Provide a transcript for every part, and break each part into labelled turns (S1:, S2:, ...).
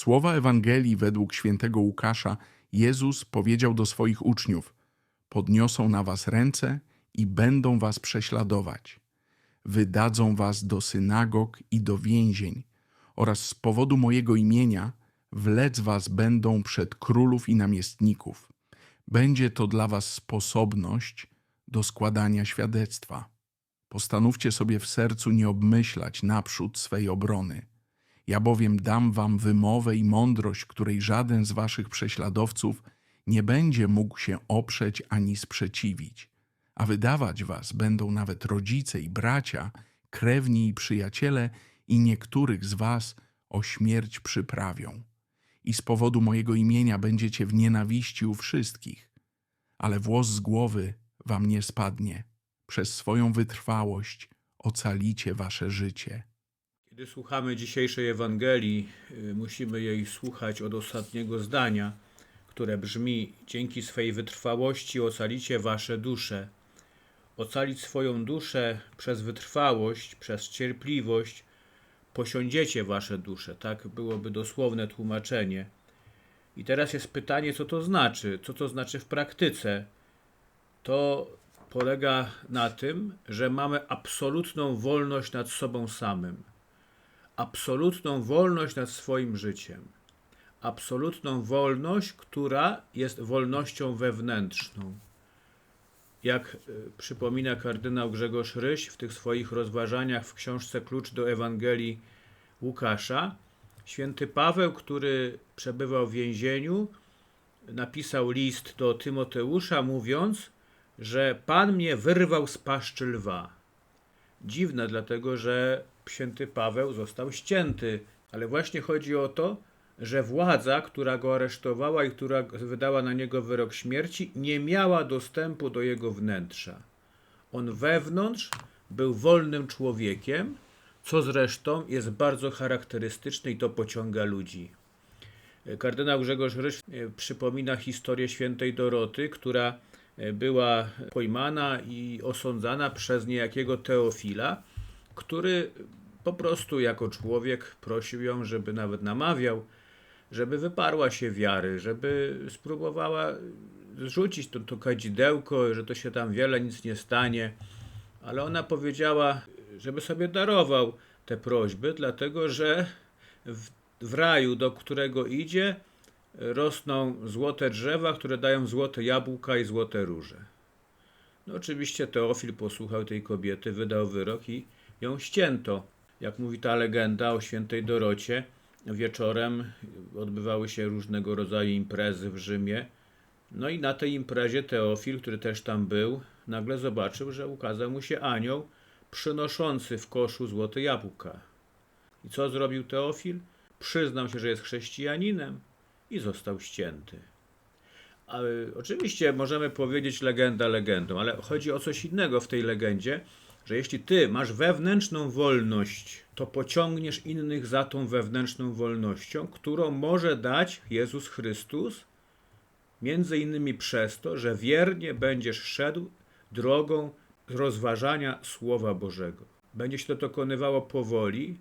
S1: Słowa Ewangelii według świętego Łukasza Jezus powiedział do swoich uczniów: Podniosą na was ręce i będą was prześladować. Wydadzą was do synagog i do więzień, oraz z powodu mojego imienia wlec was będą przed królów i namiestników. Będzie to dla was sposobność do składania świadectwa. Postanówcie sobie w sercu nie obmyślać naprzód swej obrony. Ja bowiem dam wam wymowę i mądrość, której żaden z waszych prześladowców nie będzie mógł się oprzeć ani sprzeciwić. A wydawać was będą nawet rodzice i bracia, krewni i przyjaciele, i niektórych z was o śmierć przyprawią. I z powodu mojego imienia będziecie w nienawiści u wszystkich, ale włos z głowy wam nie spadnie. Przez swoją wytrwałość ocalicie wasze życie.
S2: Kiedy słuchamy dzisiejszej Ewangelii, y, musimy jej słuchać od ostatniego zdania, które brzmi: Dzięki swej wytrwałości ocalicie wasze dusze. Ocalić swoją duszę przez wytrwałość, przez cierpliwość, posiądziecie wasze dusze. Tak byłoby dosłowne tłumaczenie. I teraz jest pytanie, co to znaczy? Co to znaczy w praktyce? To polega na tym, że mamy absolutną wolność nad sobą samym absolutną wolność nad swoim życiem. Absolutną wolność, która jest wolnością wewnętrzną. Jak y, przypomina kardynał Grzegorz Ryś w tych swoich rozważaniach w książce Klucz do Ewangelii Łukasza, święty Paweł, który przebywał w więzieniu, napisał list do Tymoteusza, mówiąc, że Pan mnie wyrwał z paszczy lwa. Dziwne, dlatego że święty Paweł został ścięty, ale właśnie chodzi o to, że władza, która go aresztowała i która wydała na niego wyrok śmierci, nie miała dostępu do jego wnętrza. On wewnątrz był wolnym człowiekiem, co zresztą jest bardzo charakterystyczne i to pociąga ludzi. Kardynał Grzegorz Ryś e, przypomina historię świętej Doroty, która była pojmana i osądzana przez niejakiego Teofila, który po prostu jako człowiek prosił ją, żeby nawet namawiał, żeby wyparła się wiary, żeby spróbowała zrzucić to, to kadzidełko, że to się tam wiele nic nie stanie. Ale ona powiedziała, żeby sobie darował te prośby, dlatego że w, w raju, do którego idzie, rosną złote drzewa, które dają złote jabłka i złote róże. No oczywiście Teofil posłuchał tej kobiety, wydał wyrok i ją ścięto. Jak mówi ta legenda o świętej Dorocie, wieczorem odbywały się różnego rodzaju imprezy w Rzymie. No i na tej imprezie Teofil, który też tam był, nagle zobaczył, że ukazał mu się anioł przynoszący w koszu złote jabłka. I co zrobił Teofil? Przyznał się, że jest chrześcijaninem i został ścięty. Ale oczywiście możemy powiedzieć legenda legendą, ale chodzi o coś innego w tej legendzie, że jeśli ty masz wewnętrzną wolność, to pociągniesz innych za tą wewnętrzną wolnością, którą może dać Jezus Chrystus, między innymi przez to, że wiernie będziesz szedł drogą rozważania Słowa Bożego. Będzie się to dokonywało powoli,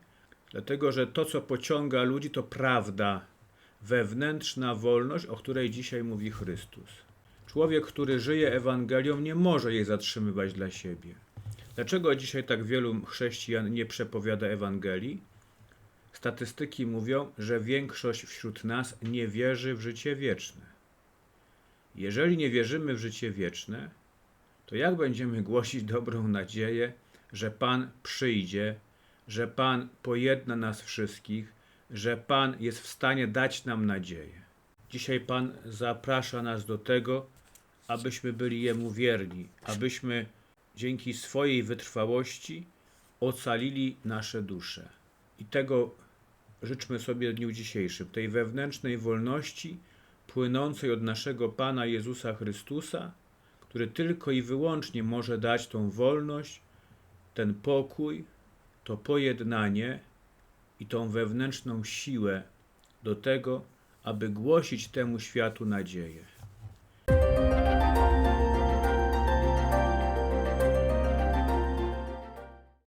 S2: dlatego że to, co pociąga ludzi, to prawda, wewnętrzna wolność, o której dzisiaj mówi Chrystus. Człowiek, który żyje Ewangelią, nie może jej zatrzymywać dla siebie. Dlaczego dzisiaj tak wielu chrześcijan nie przepowiada Ewangelii? Statystyki mówią, że większość wśród nas nie wierzy w życie wieczne. Jeżeli nie wierzymy w życie wieczne, to jak będziemy głosić dobrą nadzieję, że Pan przyjdzie, że Pan pojedna nas wszystkich, że Pan jest w stanie dać nam nadzieję? Dzisiaj Pan zaprasza nas do tego, abyśmy byli Jemu wierni, abyśmy dzięki swojej wytrwałości ocalili nasze dusze. I tego życzmy sobie w dniu dzisiejszym, tej wewnętrznej wolności płynącej od naszego Pana Jezusa Chrystusa, który tylko i wyłącznie może dać tą wolność, ten pokój, to pojednanie i tą wewnętrzną siłę do tego, aby głosić temu światu nadzieję.